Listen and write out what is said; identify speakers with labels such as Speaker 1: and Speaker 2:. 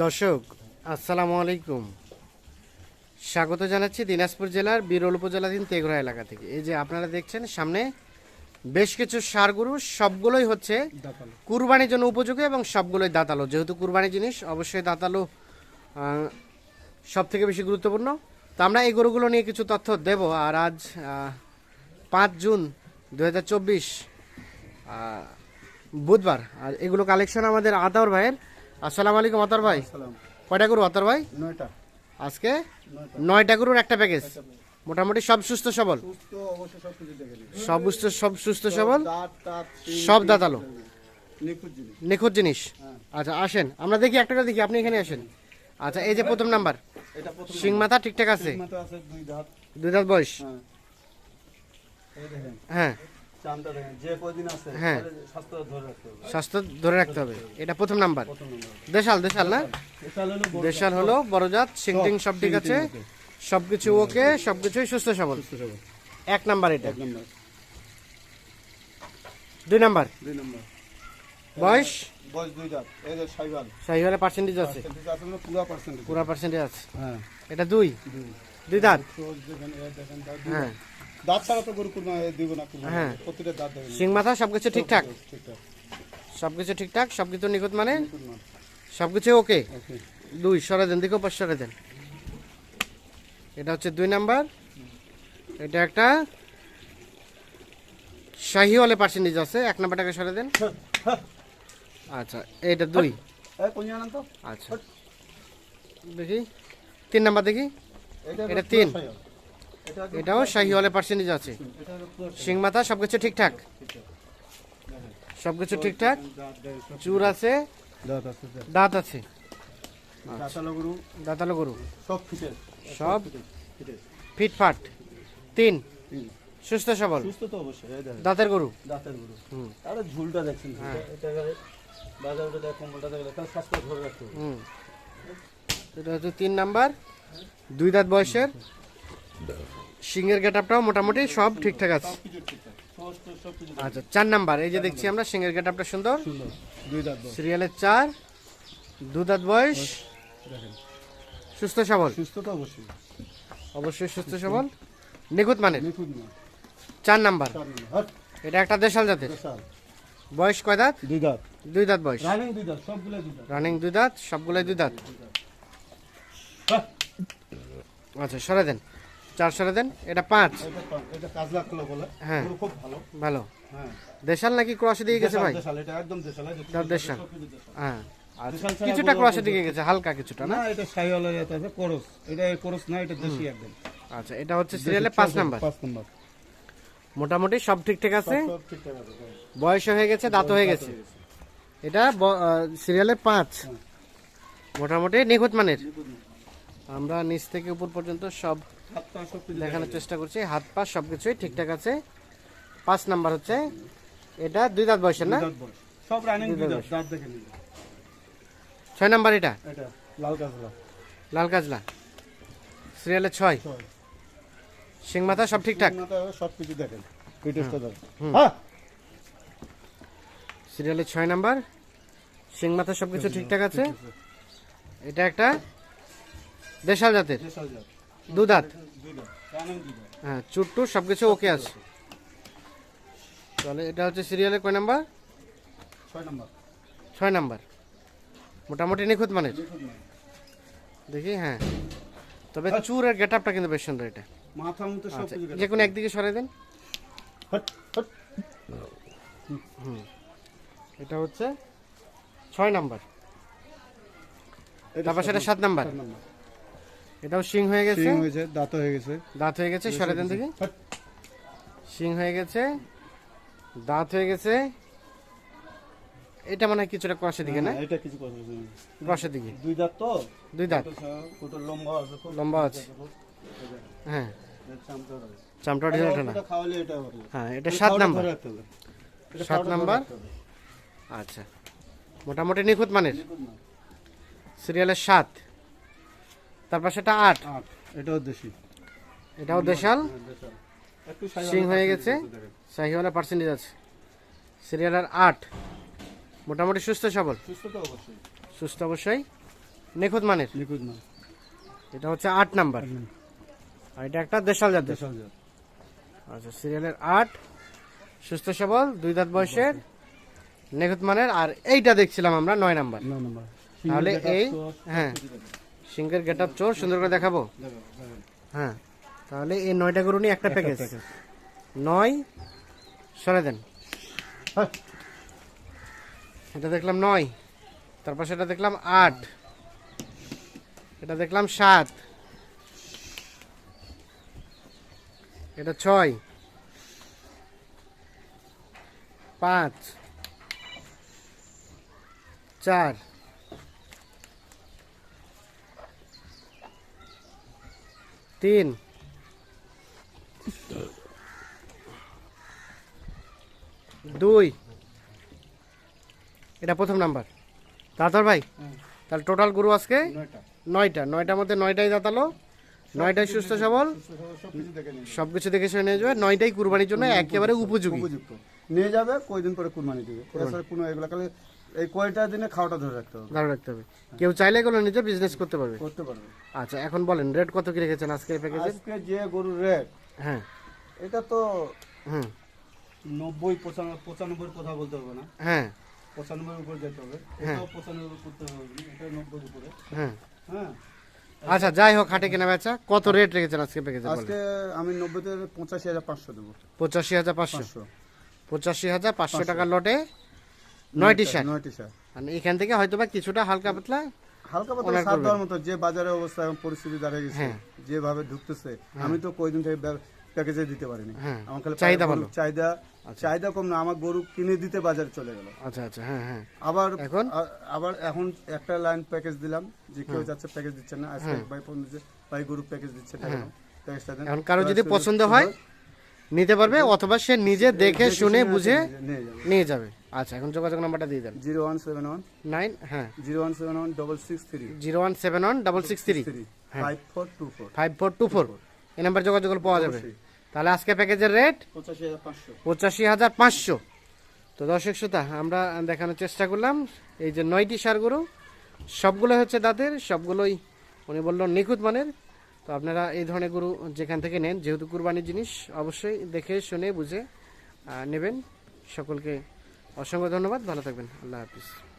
Speaker 1: দর্শক আসসালামু আলাইকুম। স্বাগত জানাচ্ছি দিনাজপুর জেলার বিরল উপজেলাধীন তেঘরা এলাকা থেকে। এই যে আপনারা দেখছেন সামনে বেশ কিছু সারগুরু সবগুলোই হচ্ছে কুরবানির জন্য উপযোগী এবং সবগুলোই দাঁতালো। যেহেতু কুরবানি জিনিস অবশ্যই দাঁতালো সব থেকে বেশি গুরুত্বপূর্ণ। তো আমরা এই গরুগুলো নিয়ে কিছু তথ্য দেব। আর আজ পাঁচ জুন দু হাজার চব্বিশ বুধবার। আর এগুলো কালেকশন আমাদের আতর ভাইয়ের আসসালামু আলাইকুম আতর ভাই। কয়টা গরু আতর ভাই?
Speaker 2: নয়টা।
Speaker 1: আজকে? নয়টা। গরুর একটা প্যাকেজ মোটামুটি সব সুস্থ সবল?
Speaker 2: সব
Speaker 1: সুস্থ সব সুস্থ সবল? সব দাঁতালো
Speaker 2: নিখুঁত জিনিস।
Speaker 1: আচ্ছা আসেন। আমরা দেখি একটা দেখি আপনি এখানে আসেন। আচ্ছা এই যে প্রথম নাম্বার। শিং মাথা ঠিকঠাক আছে?
Speaker 2: দুই দাঁত।
Speaker 1: বয়স?
Speaker 2: হ্যাঁ।
Speaker 1: হ্যাঁ।
Speaker 2: চামটা দেখেন যে কদিন আছে
Speaker 1: হ্যাঁ।
Speaker 2: স্বাস্থ্য ধরে রাখতে হবে।
Speaker 1: স্বাস্থ্য ধরে রাখতে হবে। এটা প্রথম নাম্বার। দেশাল দেশাল না? দেশাল হলো বড় জাত। সিংটিং সব ঠিক আছে? সবকিছু ওকে সবকিছুই সুস্থ সবল। এক নাম্বার এটা। দুই নাম্বার।
Speaker 2: দুই নম্বর।
Speaker 1: বয়স?
Speaker 2: বয়স দুই দাঁত এই যে সাইবাল।
Speaker 1: শাহিওয়ালের পার্সেন্টেজ আছে।
Speaker 2: পুরো পার্সেন্টেজ
Speaker 1: পুরা পার্সেন্টেজ আছে।
Speaker 2: হ্যাঁ।
Speaker 1: এটা দুই?
Speaker 2: দুই।
Speaker 1: দাঁত? হ্যাঁ।
Speaker 2: দাঁত। দাঁত ছাড়া তো গরু কুরমা দিব না
Speaker 1: হ্যাঁ।
Speaker 2: প্রতিটা দাঁত দেখেন
Speaker 1: সিং মাথা সবকিছু ঠিকঠাক?
Speaker 2: ঠিকঠাক।
Speaker 1: সবকিছু ঠিকঠাক? সবকিছু নিখুঁত মানে?
Speaker 2: কুরমা
Speaker 1: সবকিছু ওকে? দুই সরে দেন দিকেও পাশ সরে দেন। এটা হচ্ছে দুই নাম্বার। এটা একটা শাহিওয়ালে পার্সেন্টেজ আছে এক নাম্বারটাকে সরে দেন। আচ্ছা এইটা দুই।
Speaker 2: এই কোন জানেন তো?
Speaker 1: আচ্ছা। দেখি। তিন নাম্বার দেখি।
Speaker 2: এটা
Speaker 1: এটা তিন। এটাও শাহিওয়ালে পার্সেন্টেজ আছে। সিং মাথা সবকিছু ঠিকঠাক? সবকিছু ঠিকঠাক?
Speaker 2: দাঁত দেখেন, সব
Speaker 1: চুর আছে?
Speaker 2: দাঁত আছে দাঁত।
Speaker 1: দাঁত আছে।
Speaker 2: দাঁতালো গরু। সব ফিটে
Speaker 1: সব
Speaker 2: ফিটে
Speaker 1: ফিটফাট। তিন। সুস্থ সবল।
Speaker 2: সুস্থ তো অবশ্যই
Speaker 1: দাঁতের গরু।
Speaker 2: দাঁতের গরু।
Speaker 1: হুম।
Speaker 2: আরে ঝুলটা দেখছেন এটা একেবারে দেখ কম্বলটা দেখলে তার স্বাস্থ্য ধরে রাখতে
Speaker 1: হুম। এটা হচ্ছে তিন নাম্বার। দুই দাঁত বয়সের। সিংয়ের গেট আপটাও মোটামুটি সব ঠিকঠাক আছে। আচ্ছা চার নাম্বার, এই যে দেখছি আমরা সিংয়ের গেট আপটা সুন্দর। সিরিয়ালের চার দু দাঁত বয়স, সুস্থ সবল।
Speaker 2: অবশ্যই
Speaker 1: সুস্থ সবল। নিখুঁত
Speaker 2: মানে
Speaker 1: চার নাম্বার, এটা একটা দেশাল জাতের। বয়স কয় দাঁত?
Speaker 2: দুই দাঁত
Speaker 1: দুই দাঁত বয়স।
Speaker 2: রানিং দুই দাঁত,
Speaker 1: সবগুলোই দুই দাঁত। আচ্ছা সরে দেন। চার সরে দেন? এটা পাঁচ।
Speaker 2: এটা কাজলা কলা বলে।
Speaker 1: হ্যাঁ।
Speaker 2: খুব ভালো।
Speaker 1: ভালো।
Speaker 2: হ্যাঁ।
Speaker 1: দেশাল নাকি ক্রসে দিয়ে গেছে ভাই?
Speaker 2: দেশাল, এটা একদম দেশাল এই যে
Speaker 1: সব দেশাল।
Speaker 2: সব কিছু দেশাল।
Speaker 1: হ্যাঁ আচ্ছা কিছুটা ক্রসে দিকে গেছে হালকা কিছুটা না?
Speaker 2: এটা সাইওয়ালের এটা আছে করস। এটা করস না এটা দেশি একদম।
Speaker 1: আচ্ছা এটা হচ্ছে সিরিয়ালে পাঁচ নাম্বার।
Speaker 2: পাঁচ নাম্বার।
Speaker 1: মোটামুটি সব ঠিকঠাক আছে?
Speaker 2: হ্যাঁ।
Speaker 1: বয়স হয়ে গেছে দাঁত হয়ে গেছে। এটা সিরিয়ালে পাঁচ। মোটামুটি নিখুঁত মানের। আমরা নিচ থেকে উপর পর্যন্ত সব দেখানোর চেষ্টা করছি। হাত পা সব কিছুই ঠিকঠাক আছে। পাঁচ নাম্বার হচ্ছে এটা দুই দাঁত বয়সের না?
Speaker 2: দুই দাঁত বয়স। সব রানিং দুই দাঁত দাঁত দেখে নিন।
Speaker 1: ছয় নাম্বার এটা?
Speaker 2: এটা লাল কাজলা।
Speaker 1: লাল কাজলা। সিরিয়ালে ছয়। সিং মাথা সব ঠিকঠাক?
Speaker 2: সব কিছু দেখেন। পিটেসটা দেখেন। হ্যাঁ।
Speaker 1: সিরিয়ালে ছয় নাম্বার। সিং মাথা সব কিছু ঠিকঠাক আছে। এটা একটা দেশাল জাতের।
Speaker 2: দেশাল জাত।
Speaker 1: দু দাঁত হ্যাঁ চুট্টু সব কিছু ওকে আছে। তাহলে এটা হচ্ছে সিরিয়ালে কয় নাম্বার?
Speaker 2: ছয় নাম্বার।
Speaker 1: ছয় নাম্বার। মোটামুটি নিখুঁত মানের। দেখি হ্যাঁ। তবে চুরের গেট আপটা কিন্তু বেশ সুন্দর এটা।
Speaker 2: মাথা মতো সব
Speaker 1: আচ্ছা যে কোনো একদিকে সরে দেন।
Speaker 2: হট
Speaker 1: এটা হচ্ছে ছয় নাম্বার। তারপর সেটা সাত নাম্বার। এটাও সিং হয়ে গেছে।
Speaker 2: সিং হয়েছে দাঁত হয়ে গেছে।
Speaker 1: দাঁত হয়ে গেছে সরে দেন দেখি।
Speaker 2: হট।
Speaker 1: সিং হয়ে গেছে দাঁত হয়ে গেছে। এটা মনে হয় কিছুটা ক্রসের দিকে না?
Speaker 2: হ্যাঁ, এটা কিছু না।
Speaker 1: দিকে।
Speaker 2: দুই দাঁত তো?
Speaker 1: দুই দাঁত।
Speaker 2: লম্বা আছে।
Speaker 1: লম্বা আছে। হ্যাঁ চামটা ঢিলা না।
Speaker 2: খাওয়ালে এটা
Speaker 1: হ্যাঁ এটা
Speaker 2: এটা
Speaker 1: সাত নাম্বার। সাত নাম্বার? আচ্ছা। মোটামুটি নিখুঁত মানের। সিরিয়ালের সাত। তারপর সেটা আট।
Speaker 2: এটাও দেশি।
Speaker 1: এটাও দেশাল। সিং হয়ে গেছে। শাহিওয়ালা পার্সেন্টেজ আছে। সিরিয়ালের আট। মোটামুটি সুস্থ সবল?
Speaker 2: সুস্থ অবশ্যই।
Speaker 1: নিখুঁত মানের?
Speaker 2: নিখুঁত মাল
Speaker 1: এটা হচ্ছে আট নাম্বার। আর এটা একটা দেশাল জাতের?
Speaker 2: দেশাল জাত।
Speaker 1: আচ্ছা সিরিয়ালের আট। সুস্থ সবল দুই দাঁত বয়সের নিখুঁত মানের। আর এইটা দেখছিলাম আমরা নয় নাম্বার।
Speaker 2: নয় নম্বর।
Speaker 1: তাহলে এই হ্যাঁ। সিঙ্গের গেট আপ চোর সুন্দর করে দেখাবো
Speaker 2: দেখো, দেখো।
Speaker 1: হ্যাঁ তাহলে এই নয়টা গরু নিয়ে একটা প্যাকেজ। নয় সরে দেন এটা দেখলাম নয় তারপর সেটা দেখলাম আট এটা দেখলাম সাত এটা ছয় পাঁচ চার তিন। দুই। এটা প্রথম নাম্বার। তাতার ভাই তাহলে টোটাল গরু আজকে
Speaker 2: নয়টা।
Speaker 1: নয়টা। নয়টার মধ্যে নয়টাই দাঁতালো নয়টাই সুস্থ সবল।
Speaker 2: সবকিছু দেখে নিয়ে যাবে।
Speaker 1: সবকিছু দেখে শুনে নিয়ে যাবে। নয়টাই কুরবানির জন্য একেবারে উপযোগী
Speaker 2: উপযুক্ত। নিয়ে যাবে কয়দিন পরে কুরবানি দিবে? কোনো এগুলা এই কয়টা দিনে খাওয়াটা ধরে রাখতে হবে?
Speaker 1: দাঁড় রাখতে হবে। কেউ চাইলে এগুলো নিজে বিজনেস করতে পারবে।
Speaker 2: করতে পারবে।
Speaker 1: আচ্ছা এখন বলেন রেট কত কি রেখেছেন আজকের প্যাকেজের
Speaker 2: আজকে যে গরুর রেট
Speaker 1: হ্যাঁ।
Speaker 2: এটা তো
Speaker 1: হুম।
Speaker 2: নব্বই পঁচানব্বই কথা বলতে হবে না।
Speaker 1: হ্যাঁ।
Speaker 2: পঁচানব্বই উপরে যেতে হবে।
Speaker 1: হ্যাঁ।
Speaker 2: এটাও পঁচানব্বই করতে হবে এটা নব্বই উপরে।
Speaker 1: হ্যাঁ।
Speaker 2: হ্যাঁ।
Speaker 1: আচ্ছা যাই হোক হাটে কেনা বেচা কত রেট রেখেছেন আজকে প্যাকেজের
Speaker 2: আজকে আমি নব্বই থেকে পঁচাশি হাজার পাঁচশো দেবো।
Speaker 1: পঁচাশি হাজার পাঁচশো।
Speaker 2: পঁচাশি।
Speaker 1: হাজার পাঁচশো টাকার লটে নয়টি
Speaker 2: নয়টি
Speaker 1: আর এখান থেকে হয়তো বা কিছুটা হালকা পাতলা
Speaker 2: হালকা পাতলা দেওয়ার মতো যে বাজারের অবস্থা এবং পরিস্থিতি দাঁড়িয়ে গেছে
Speaker 1: হ্যাঁ।
Speaker 2: যেভাবে ঢুকতেছে আমি তো কয়দিন থেকে প্যাকেজে দিতে পারিনি।
Speaker 1: হ্যাঁ,
Speaker 2: আমার খালি
Speaker 1: চাহিদা ভালো।
Speaker 2: চাহিদা চাহিদা কম না আমার গরু কিনে দিতে বাজারে চলে গেল।
Speaker 1: আচ্ছা আচ্ছা হ্যাঁ হ্যাঁ।
Speaker 2: আবার
Speaker 1: এখন?
Speaker 2: আবার এখন একটা লাইন প্যাকেজ দিলাম যে কেউ যাচ্ছে প্যাকেজ দিচ্ছে না আজকে ভাই ফোন দিচ্ছে ভাই গরু প্যাকেজ দিচ্ছে না প্যাকেজটা দেন।
Speaker 1: এখন কারও যদি পছন্দ হয় নিতে পারবে অথবা সে নিজে দেখে শুনে বুঝে
Speaker 2: নিয়ে যাবে।
Speaker 1: নিয়ে যাবে। আচ্ছা এখন যোগাযোগ নাম্বারটা দিয়ে দেন।
Speaker 2: Zero one seven one
Speaker 1: nine হ্যাঁ।
Speaker 2: Zero one seven one double six three.
Speaker 1: Zero one seven one double six three.
Speaker 2: Five four two four
Speaker 1: five four two four এই নাম্বার যোগাযোগ পাওয়া যাবে। তাহলে আজকে প্যাকেজের রেট?
Speaker 2: পঁচাশি হাজার পাঁচশো।
Speaker 1: পঁচাশি হাজার পাঁচশো। তো দর্শক শ্রোতা আমরা দেখানোর চেষ্টা করলাম। এই যে নয়টি সারগুলো সবগুলো হচ্ছে দাঁতের সবগুলোই উনি বলল নিখুঁত মানের। তো আপনারা এই ধরনের গরু যেখান থেকে নেন যেহেতু কুরবানির জিনিস অবশ্যই দেখে শুনে বুঝে নেবেন। সকলকে অসংখ্য ধন্যবাদ ভালো থাকবেন আল্লাহ হাফিজ